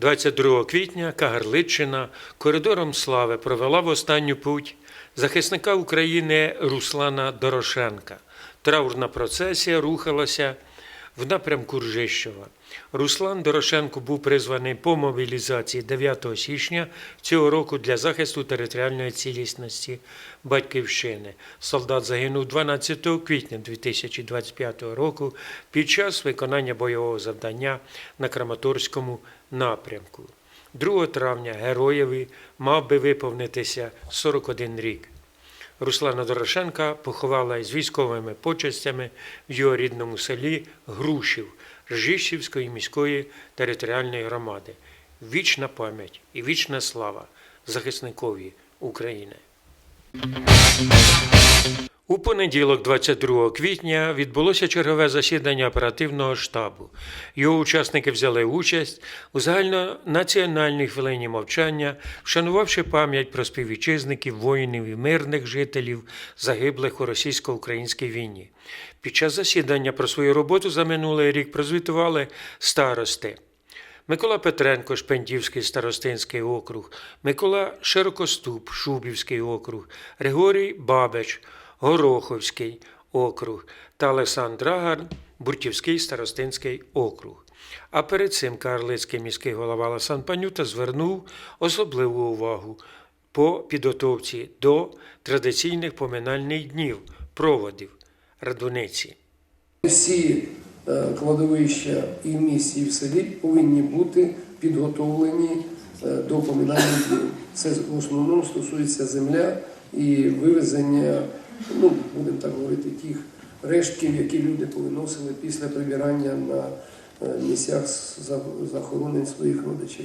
22 квітня Кагарличина коридором слави провела в останню путь захисника України Руслана Дорошенка. Траурна процесія рухалася в напрямку Ржищова. Руслан Дорошенко був призваний по мобілізації 9 січня цього року для захисту територіальної цілісності Батьківщини. Солдат загинув 12 квітня 2025 року під час виконання бойового завдання на Краматорському напрямку. 2 травня героєві мав би виповнитися 41 рік. Руслана Дорошенка поховала із військовими почестями в його рідному селі Грушів Ржищівської міської територіальної громади. Вічна пам'ять і вічна слава захисникові України. У понеділок, 22 квітня, відбулося чергове засідання оперативного штабу. Його учасники взяли участь у загальнонаціональній хвилині мовчання, вшанувавши пам'ять про співвітчизників, воїнів і мирних жителів, загиблих у російсько-українській війні. Під час засідання про свою роботу за минулий рік прозвітували старости. Микола Петренко, Шпендівський старостинський округ, Микола Широкоступ, Шубівський округ, Григорій Бабич, Гороховський округ та Олександр Агар, Буртівський старостинський округ. А перед цим Карлицький міський голова Ласан Панюта звернув особливу увагу по підготовці до традиційних поминальних днів, проводів Радуниці. Всі е, кладовища і і в селі повинні бути підготовлені е, до поминальних днів. Це в основному стосується земля і вивезення, ну, будемо так говорити, тих рештків, які люди повиносили після прибирання на е, місцях за- захоронень своїх родичів.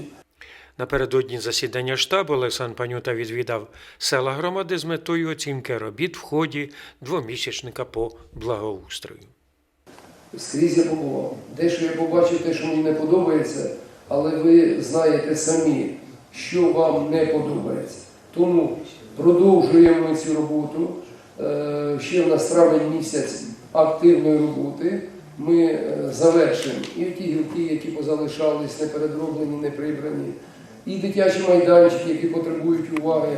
Напередодні засідання штабу Олександр Панюта відвідав села громади з метою оцінки робіт в ході двомісячника по благоустрою. Скрізь я побував. Дещо я побачив те, що мені не подобається, але ви знаєте самі, що вам не подобається. Тому продовжуємо цю роботу. Е, Ще в нас травень місяць активної роботи. Ми е, завершимо і ті гілки, які позалишались, не передроблені, не прибрані, і дитячі майданчики, які потребують уваги.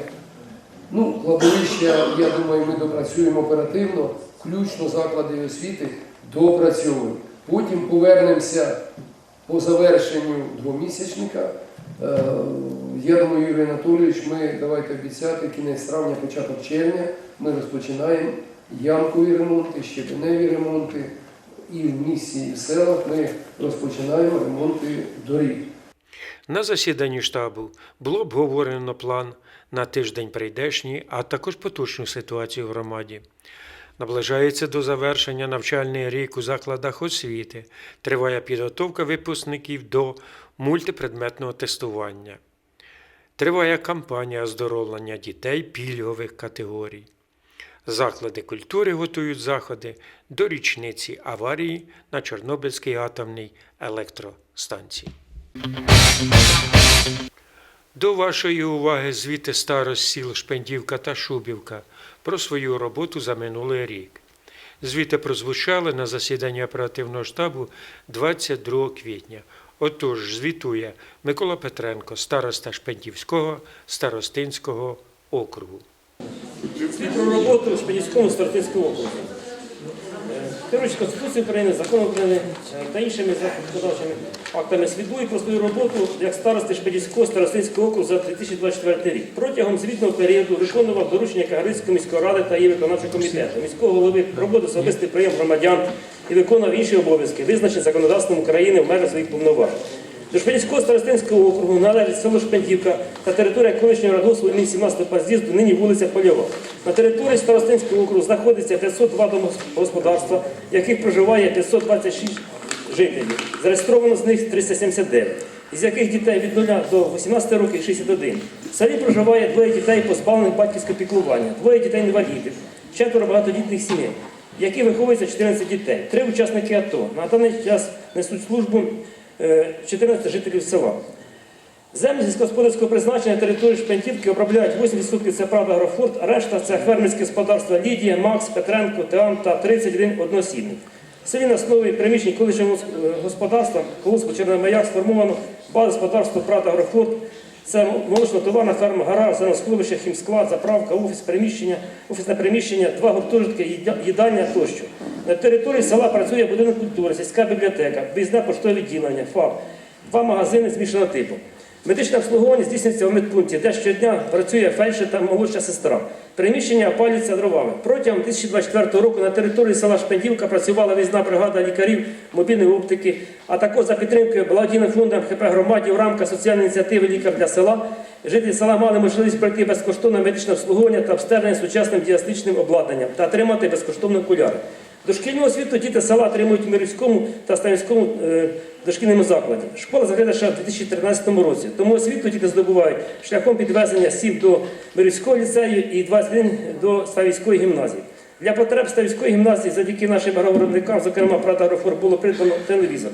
Ну, кладовища, я думаю, ми допрацюємо оперативно, включно заклади освіти допрацьовуємо. Потім повернемося по завершенню двомісячника. Я думаю, Юрій Анатолійович, ми давайте обіцяти кінець травня, початок червня. Ми розпочинаємо ямкові ремонти, щебеневі ремонти. І в місті, і в селах ми розпочинаємо ремонти доріг. На засіданні штабу було обговорено план на тиждень прийдешній, а також поточну ситуацію в громаді. Наближається до завершення навчальний рік у закладах освіти. Триває підготовка випускників до мультипредметного тестування. Триває кампанія оздоровлення дітей пільгових категорій. Заклади культури готують заходи до річниці аварії на Чорнобильській атомній електростанції. До вашої уваги звіти старост сіл Шпендівка та Шубівка про свою роботу за минулий рік. Звіти прозвучали на засіданні оперативного штабу 22 квітня. Отож, звітує Микола Петренко, староста Шпендівського старостинського округу. Слід про роботу в Шпинівському стартинському окрузі. Керуючи Конституцією України, законом України та іншими законодавчими актами слідує про свою роботу як старости Шпинівського старостинського округу за 2024 рік. Протягом звітного періоду виконував доручення Кагарлицької міської ради та її виконавчого комітету, міського голови, роботу особистий прийом громадян і виконував інші обов'язки, визначені законодавством України в межах своїх повноважень. До Шпенівського старостинського округу належить село Шпендівка та територія колишнього радгоспу імені 17 під'їзду, нині вулиця Польова. На території старостинського округу знаходиться 502 домогосподарства, в яких проживає 526 жителів. Зареєстровано з них 379, із яких дітей від 0 до 18 років 61. В селі проживає двоє дітей позбавлених батьківського піклування, двоє дітей інвалідів, четверо багатодітних сімей, в яких виховується 14 дітей, три учасники АТО. На даний час несуть службу е, 14 жителів села. Землі сільськогосподарського призначення території Шпентівки обробляють 8% це правда Агрофорт, решта це фермерське господарство Лідія, Макс, Петренко, Теан та 31 одноосібник. В селі на основі приміщень колишнього е, господарства колоспу Чорномаяк сформовано база господарства Прата Агрофорт, це молочно-товарна ферма, гараж, сховище, хімсклад, заправка, офіс, приміщення, офісне приміщення, два гуртожитки, їдання тощо. На території села працює будинок культури, сільська бібліотека, виїзне поштове відділення, ФАП, два магазини змішаного типу. Медичне обслуговування здійснюється в медпункті, де щодня працює фельдшер та молодша сестра. Приміщення опалюється дровами. Протягом 2024 року на території села Шпендівка працювала виїзна бригада лікарів мобільної оптики, а також за підтримкою благодійним фондом ХП громаді в рамках соціальної ініціативи Лікар для села. Жителі села мали можливість пройти безкоштовне медичне обслуговування та обстеження сучасним діагностичним обладнанням та отримати безкоштовно окуляри. Дошкільну освіту діти села отримують в Мирівському та Ставівському е, дошкільному закладі. Школа закрита ще в 2013 році, тому освіту діти здобувають шляхом підвезення 7 до Мирівського ліцею і 21 до Ставівської гімназії. Для потреб Ставівської гімназії завдяки нашим агровиробникам, зокрема Прата Агрофор, було придбано телевізор.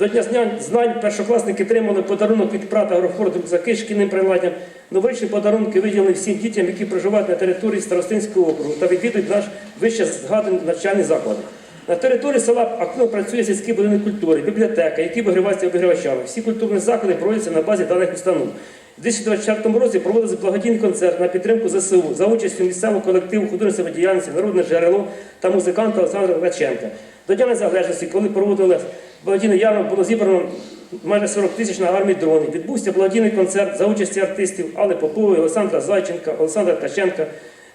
До Дня знань, першокласники отримали подарунок від Прата Агрофор рюкзаки з шкільним приладдям. Новорічні подарунки виділені всім дітям, які проживають на території Старостинського округу та відвідують наш вище згаданий навчальний заклад. На території села активно працює сільський будинок культури, бібліотека, які обігріваються обігрівачами. Всі культурні заклади проводяться на базі даних установ. У 2024 році проводився благодійний концерт на підтримку ЗСУ за участю місцевого колективу художньої діяльності Народне джерело та музиканта Олександра Граченка. До Дня Незалежності, коли проводили благодійний ярмарок, було зібрано майже 40 тисяч на армії дронів. Відбувся благодійний концерт за участі артистів Алли Попової, Олександра Зайченка, Олександра Ткаченка.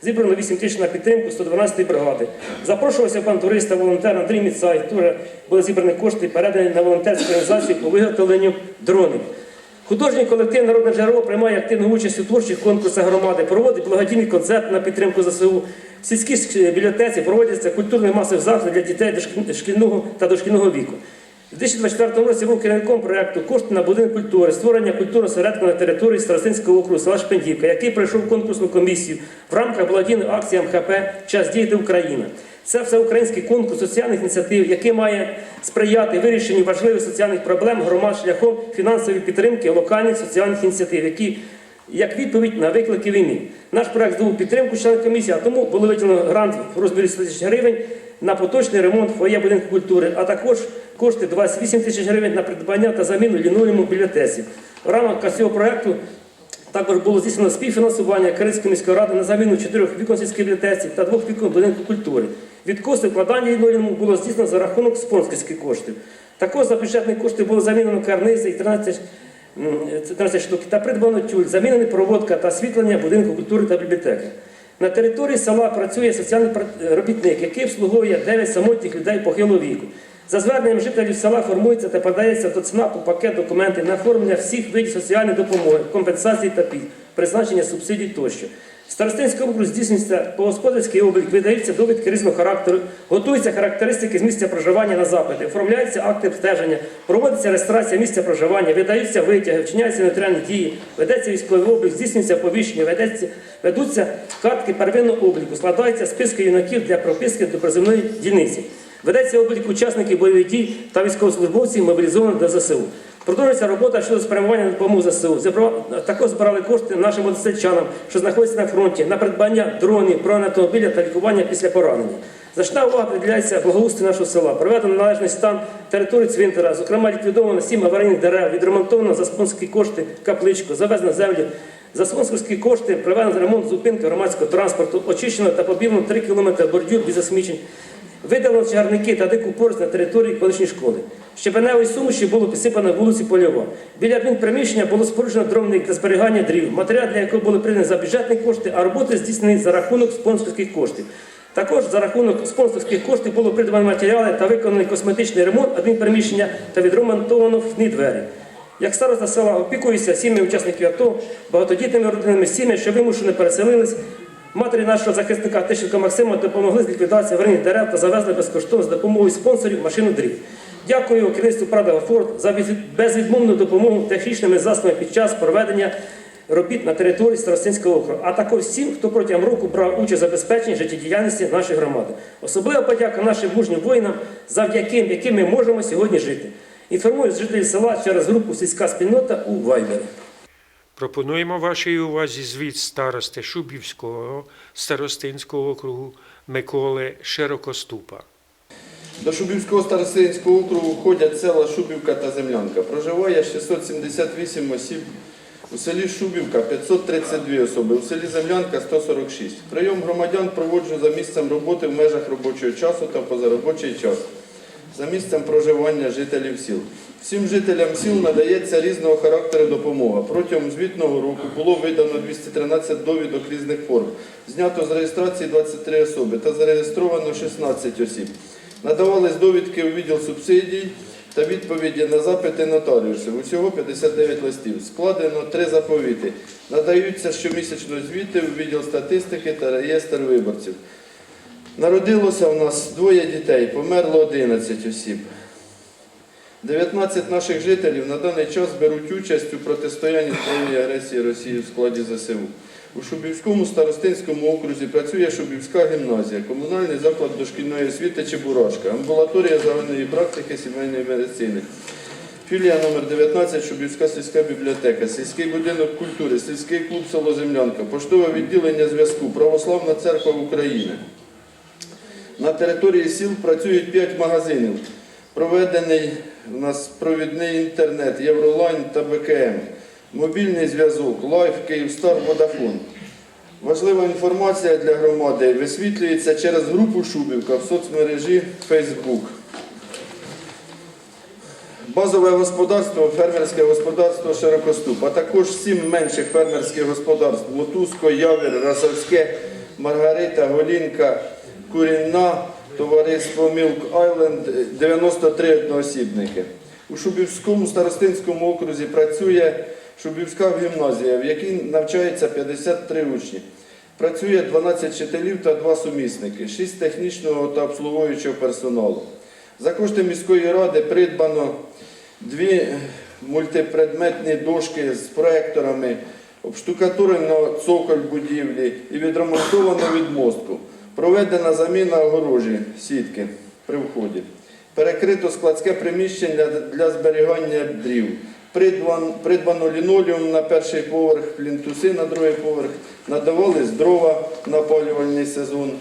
Зібрано 8 тисяч на підтримку 112-ї бригади. Запрошувався пан турист та волонтер Андрій Міцай. Теж були зібрані кошти, передані на волонтерську організацію по виготовленню дронів. Художній колектив Народне джерело приймає активну участь у творчих конкурсах громади, проводить благодійний концерт на підтримку ЗСУ. В сільській бібліотеці проводяться культурні масив заходи для дітей дошкільного шкільного та дошкільного віку. У 2024 році був керівником проєкту Кошти на будинок культури, створення культурного середку на території Старостинського округу села Шпендівка, який пройшов конкурсну комісію в рамках благодійної акції МХП Час діяти Україна. Це всеукраїнський конкурс соціальних ініціатив, який має сприяти вирішенню важливих соціальних проблем громад шляхом фінансової підтримки локальних соціальних ініціатив, які як відповідь на виклики війни. Наш проект здобув підтримку членів комісії, а тому було виділено грант в розмірі 100 тисяч гривень на поточний ремонт фоє будинку культури, а також кошти 28 тисяч гривень на придбання та заміну лінолеуму в бібліотеці. В рамках цього проекту також було здійснено співфінансування Кирицької міської ради на заміну чотирьох вікон сільській бібліотеці та двох вікон будинку культури. Від коштів вкладання лінолеуму було здійснено за рахунок спонсорських коштів. Також за бюджетні кошти було замінено карнизи і 13 м, 13 штук та придбано тюль, замінена проводка та освітлення будинку культури та бібліотеки. На території села працює соціальний робітник, який обслуговує 9 самотніх людей похилого віку. За зверненням жителів села формується та подається до ЦНАПу пакет документів на оформлення всіх видів соціальної допомоги, компенсації та пільг, призначення субсидій тощо. В Старостинському округу здійснюється по господарський облік, видаються довідки різного характеру, готуються характеристики з місця проживання на запити, оформляються акти обстеження, проводиться реєстрація місця проживання, видаються витяги, вчиняються нотаріальні дії, ведеться військовий облік, здійснюється оповіщення, ведеться, ведуться картки первинного обліку, складаються списки юнаків для прописки до призовної дільниці. Ведеться облік учасників бойових дій та військовослужбовців, мобілізованих до ЗСУ. Продовжується робота щодо спрямування на допомогу ЗСУ. Також збирали кошти нашим односельчанам, що знаходяться на фронті, на придбання дронів, бронеавтомобіля та лікування після поранення. Значна увага приділяється благоустрою нашого села. Проведено належний стан території цвинтара, зокрема ліквідовано сім аварійних дерев, відремонтовано за спонсорські кошти капличку, завезено землю. За спонсорські кошти проведено ремонт зупинки громадського транспорту, очищено та побілено 3 км бордюр без засмічень. Видалено чагарники та дику поруч на території колишньої школи. Щебеневої суміші було підсипано вулиці Польова. Біля адмінприміщення було споруджено дровник для зберігання дрів, матеріал для якого були придані за бюджетні кошти, а роботи здійснені за рахунок спонсорських коштів. Також за рахунок спонсорських коштів було придбано матеріали та виконаний косметичний ремонт адмінприміщення та відремонтовано вхідні двері. Як староста села опікуюся сім'ями учасників АТО, багатодітними родинами сім'ями, що вимушено переселились, Матері нашого захисника Тищенка Максима допомогли з ліквідацією аварійних дерев та завезли безкоштовно з допомогою спонсорів машину дрів. Дякую керівництву Прада Форд за безвідмовну допомогу технічними засобами під час проведення робіт на території Старостинського округу, а також всім, хто протягом року брав участь у забезпеченні життєдіяльності нашої громади. Особлива подяка нашим мужнім воїнам, завдяки яким ми можемо сьогодні жити. Інформую жителів села через групу Сільська спільнота у Вайбері. Пропонуємо вашій увазі звіт старости Шубівського старостинського округу Миколи Широкоступа. До Шубівського старостинського округу входять села Шубівка та Землянка. Проживає 678 осіб. У селі Шубівка 532 особи, у селі Землянка 146. Прийом громадян проводжу за місцем роботи в межах робочого часу та позаробочий час. За місцем проживання жителів сіл. Всім жителям сіл надається різного характеру допомога. Протягом звітного року було видано 213 довідок різних форм. Знято з реєстрації 23 особи та зареєстровано 16 осіб. Надавались довідки у відділ субсидій та відповіді на запити нотаріусів. Усього 59 листів. Складено три заповіти. Надаються щомісячно звіти у відділ статистики та реєстр виборців. Народилося у нас двоє дітей, померло 11 осіб. 19 наших жителів на даний час беруть участь у протистоянні збройній агресії Росії в складі ЗСУ. У Шубівському старостинському окрузі працює Шубівська гімназія, комунальний заклад дошкільної освіти Чебурашка, амбулаторія загальної практики сімейної медицини. Філія номер 19 Шубівська сільська бібліотека, сільський будинок культури, сільський клуб село Землянка, поштове відділення зв'язку, Православна церква України. На території сіл працюють 5 магазинів. Проведений у нас провідний інтернет, Євролайн та БКМ, мобільний зв'язок, Лайф, Київстар, Водафон. Важлива інформація для громади висвітлюється через групу Шубівка в соцмережі Facebook. Базове господарство, фермерське господарство Широкоступ, а також сім менших фермерських господарств Мотузко, Явір, Расовське, Маргарита, Голінка, Курінна, товариство Мілк Айленд, 93 одноосібники. У Шубівському старостинському окрузі працює Шубівська гімназія, в якій навчається 53 учні. Працює 12 вчителів та 2 сумісники, 6 технічного та обслуговуючого персоналу. За кошти міської ради придбано дві мультипредметні дошки з проекторами, обштукатурено цоколь будівлі і відремонтовано відмостку. Проведена заміна огорожі сітки при вході. Перекрито складське приміщення для зберігання дрів. Придбан- Придбано лінолеум на перший поверх, плінтуси на другий поверх, надавались дрова на опалювальний сезон.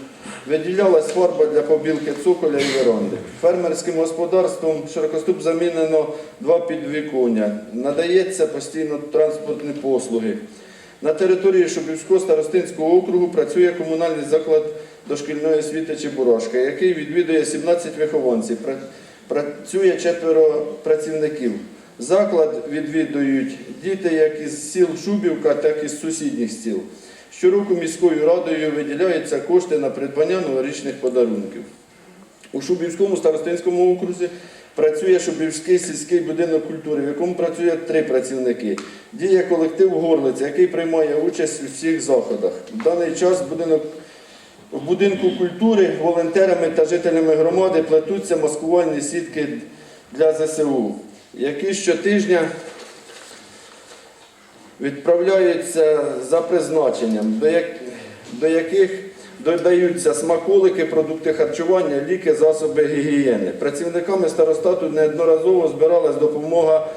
Виділялась фарба для побілки цоколя і веранди. Фермерським господарством широкоступ замінено два підвіконня. Надається постійно транспортні послуги. На території Шубівського старостинського округу працює комунальний заклад дошкільної освіти Чебурашка, який відвідує 17 вихованців. Працює четверо працівників. Заклад відвідують діти як із сіл Шубівка, так і з сусідніх сіл. Щороку міською радою виділяються кошти на придбання новорічних подарунків. У Шубівському старостинському окрузі працює Шубівський сільський будинок культури, в якому працює три працівники. Діє колектив Горлиця, який приймає участь у всіх заходах. В даний час будинок, в будинку культури волонтерами та жителями громади плетуться маскувальні сітки для ЗСУ, які щотижня відправляються за призначенням, до, яких додаються смаколики, продукти харчування, ліки, засоби гігієни. Працівниками старостату неодноразово збиралась допомога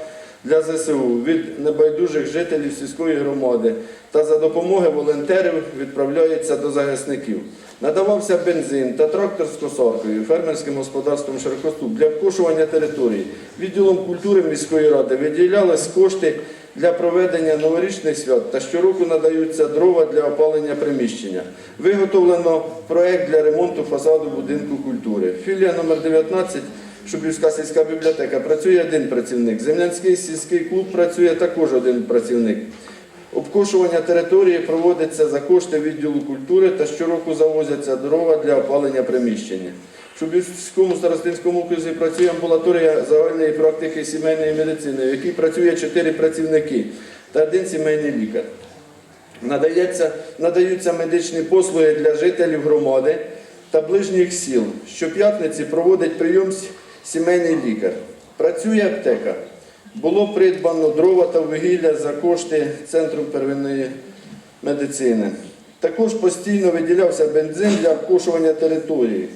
для ЗСУ від небайдужих жителів сільської громади та за допомоги волонтерів відправляється до захисників. Надавався бензин та трактор з косаркою фермерським господарством Широкоступ для вкошування території. Відділом культури міської ради виділялись кошти для проведення новорічних свят та щороку надаються дрова для опалення приміщення. Виготовлено проект для ремонту фасаду будинку культури. Філія номер 19 Шубівська сільська бібліотека працює один працівник. Землянський сільський клуб працює також один працівник. Обкошування території проводиться за кошти відділу культури та щороку завозяться дрова для опалення приміщення. В Шубівському старостинському окрузі працює амбулаторія загальної практики сімейної медицини, в якій працює чотири працівники та один сімейний лікар. Надається, надаються медичні послуги для жителів громади та ближніх сіл. Щоп'ятниці проводить прийом сімейний лікар. Працює аптека. Було придбано дрова та вугілля за кошти Центру первинної медицини. Також постійно виділявся бензин для обкошування території.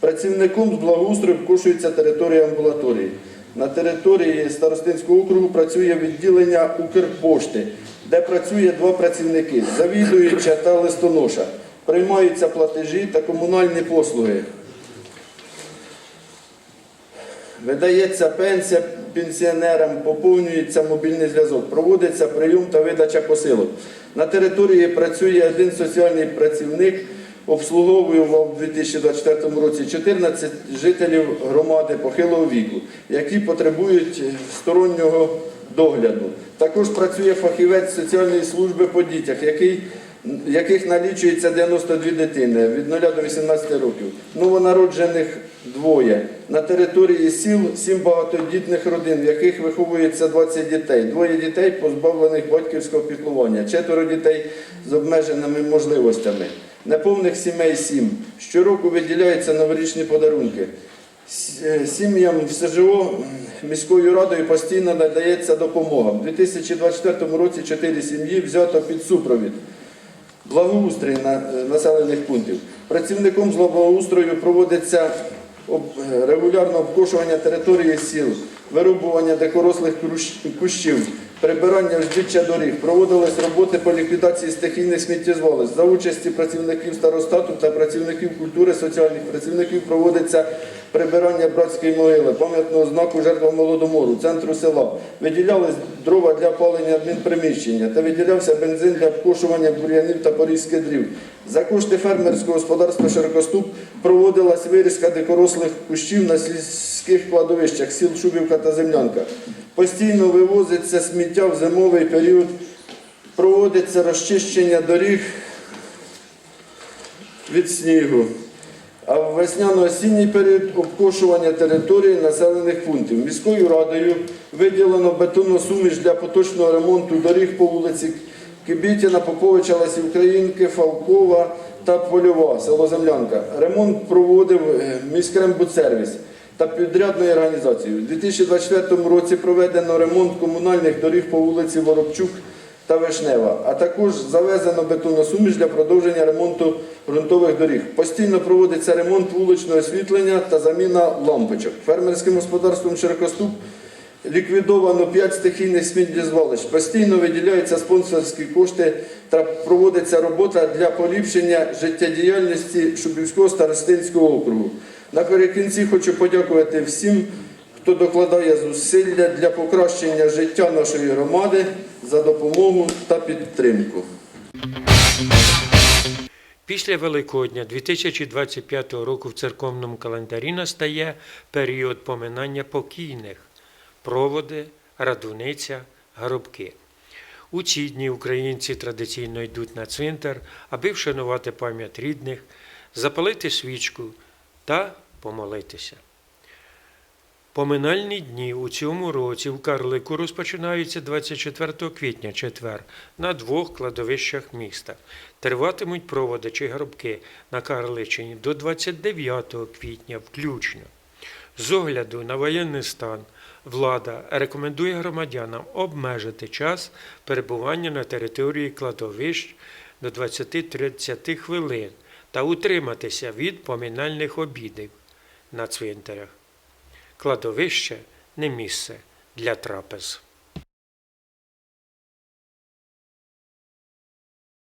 Працівником з благоустрою обкошується територія амбулаторії. На території Старостинського округу працює відділення Укрпошти, де працює два працівники завідуюча та листоноша. Приймаються платежі та комунальні послуги. Видається пенсія пенсіонерам, поповнюється мобільний зв'язок, проводиться прийом та видача посилок. На території працює один соціальний працівник, обслуговував у 2024 році 14 жителів громади похилого віку, які потребують стороннього догляду. Також працює фахівець соціальної служби по дітях, який яких налічується 92 дитини від 0 до 18 років. Новонароджених двоє. На території сіл сім багатодітних родин, в яких виховується 20 дітей. Двоє дітей позбавлених батьківського піклування, четверо дітей з обмеженими можливостями. Неповних сімей сім. Щороку виділяються новорічні подарунки. Е, Сім'ям в СЖО міською радою постійно надається допомога. У 2024 році чотири сім'ї взято під супровід. Благоустрій на- е, населених пунктів. Працівником з благоустрою проводиться регулярне обкошування території сіл, вирубування дикорослих кущів, прибирання узбіччя доріг. Проводились роботи по ліквідації стихійних сміттєзвалищ. За участі працівників старостату та працівників культури, соціальних працівників проводиться прибирання братської могили, пам'ятного знаку жертвам Молодомору, центру села. Виділялись дрова для палення адмінприміщення та виділявся бензин для обкошування бур'янів та порізки дрів. За кошти фермерського господарства Широкоступ проводилась вирізка дикорослих кущів на сільських кладовищах сіл Шубівка та Землянка. Постійно вивозиться сміття в зимовий період, проводиться розчищення доріг від снігу. А в весняно-осінній період обкошування території населених пунктів. Міською радою виділено бетонну суміш для поточного ремонту доріг по вулиці Кибітіна, Поповича, Лесі Українки, Фалкова та Польова, село Землянка. Ремонт проводив е, міськрембудсервіс та підрядною організацією. У 2024 році проведено ремонт комунальних доріг по вулиці Воробчук та Вишнева, а також завезено бетонну суміш для продовження ремонту ґрунтових доріг. Постійно проводиться ремонт вуличного освітлення та заміна лампочок. Фермерським господарством Широкоступ ліквідовано 5 стихійних сміттєзвалищ. Постійно виділяються спонсорські кошти та проводиться робота для поліпшення життєдіяльності Шубівського старостинського округу. Наприкінці хочу подякувати всім, хто докладає зусилля для покращення життя нашої громади за допомогу та підтримку. Після Великодня 2025 року в церковному календарі настає період поминання покійних проводи, радуниця, горобки. У ці дні українці традиційно йдуть на цвинтар, аби вшанувати пам'ять рідних, запалити свічку та помолитися. Поминальні дні у цьому році в Карлику розпочинаються 24 квітня, четвер, на двох кладовищах міста. Триватимуть проводи чи гробки на Карличині до 29 квітня включно. З огляду на воєнний стан влада рекомендує громадянам обмежити час перебування на території кладовищ до 20-30 хвилин та утриматися від поминальних обідів на цвинтарях. Кладовище не місце для трапез.